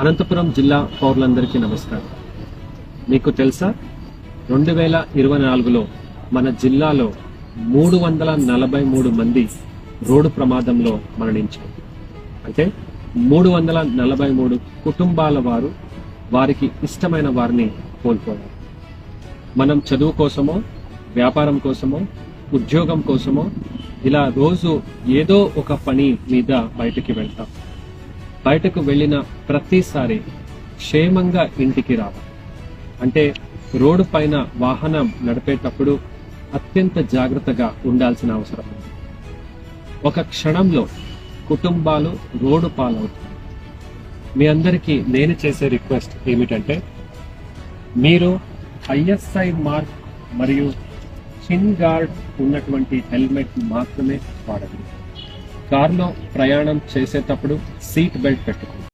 అనంతపురం జిల్లా పౌరులందరికీ నమస్కారం. మీకు తెలుసా? రెండు వేల ఇరవై నాలుగులో మన జిల్లాలో మూడు వందల నలభై మూడు మంది రోడ్డు ప్రమాదంలో మరణించారు. అంటే మూడు వందల నలభై మూడు కుటుంబాల వారు వారికి ఇష్టమైన వారిని కోల్పోయారు. మనం చదువు కోసమో వ్యాపారం కోసమో ఉద్యోగం కోసమో ఇలా రోజు ఏదో ఒక పని మీద బయటికి వెళ్తాం. బయటకు వెళ్ళిన ప్రతిసారి క్షేమంగా ఇంటికి రావాలి అంటే రోడ్డు పైన వాహనం నడిపేటప్పుడు అత్యంత జాగ్రత్తగా ఉండాల్సిన అవసరం. ఉంది ఒక క్షణంలో కుటుంబాలు రోడ్డు పాలవుతాయి. మీ అందరికీ నేను చేసే రిక్వెస్ట్ ఏమిటంటే మీరు ఐఎస్ఐ మార్క్ మరియు చిన్ గార్డ్ ఉన్నటువంటి హెల్మెట్ మాత్రమే వాడండి. కారులో ప్రయాణం చేసేటప్పుడు సీట్ బెల్ట్ పెట్టుకోండి